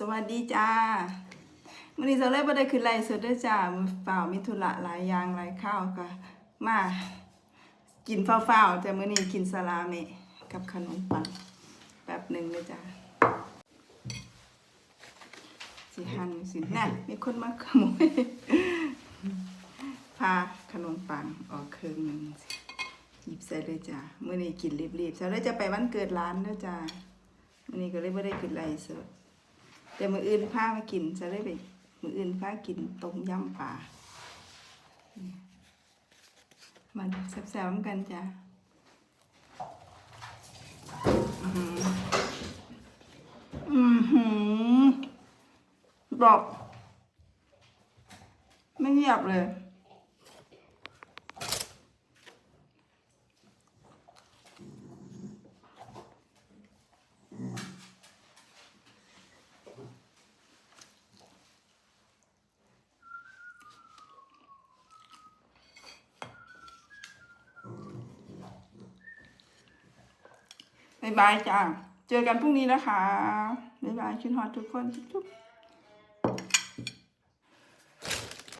สวัสดีจ้ามื่อนี้เราเลยบ่ได้ขึ้นไลฟ์สดด้วยจ้ามือเปล่ามีธุระหลายอย่างหลายข้าวก็มากินฟ้าวๆแต่มื้อนี้กินสลาเมกับขนมปังแป๊บหนึ่งเลยจ้าสิหันสิน่ะมีคนมาขโมยพาขนมปังออกครึ่งหนึ่งหยิบใส่เลยจ้ามื้อนี้กินรีบๆเราเลยจะไปวันเกิดร้านเด้อจ้ามื้อนี้ก็เลยบ่ได้ขึ้นไลฟ์สด แต่มืออื่นพามากินจะได้ไปมืออื่นพากินต้มยำปลามันแซ่บๆกันจ้ะอื้อหืออือหือบอกไม่เงียบเลย บ๊ายบายจ้า เจอกันพรุ่งนี้นะคะ บ๊ายบายคิดฮอดทุกคนจุ๊บๆ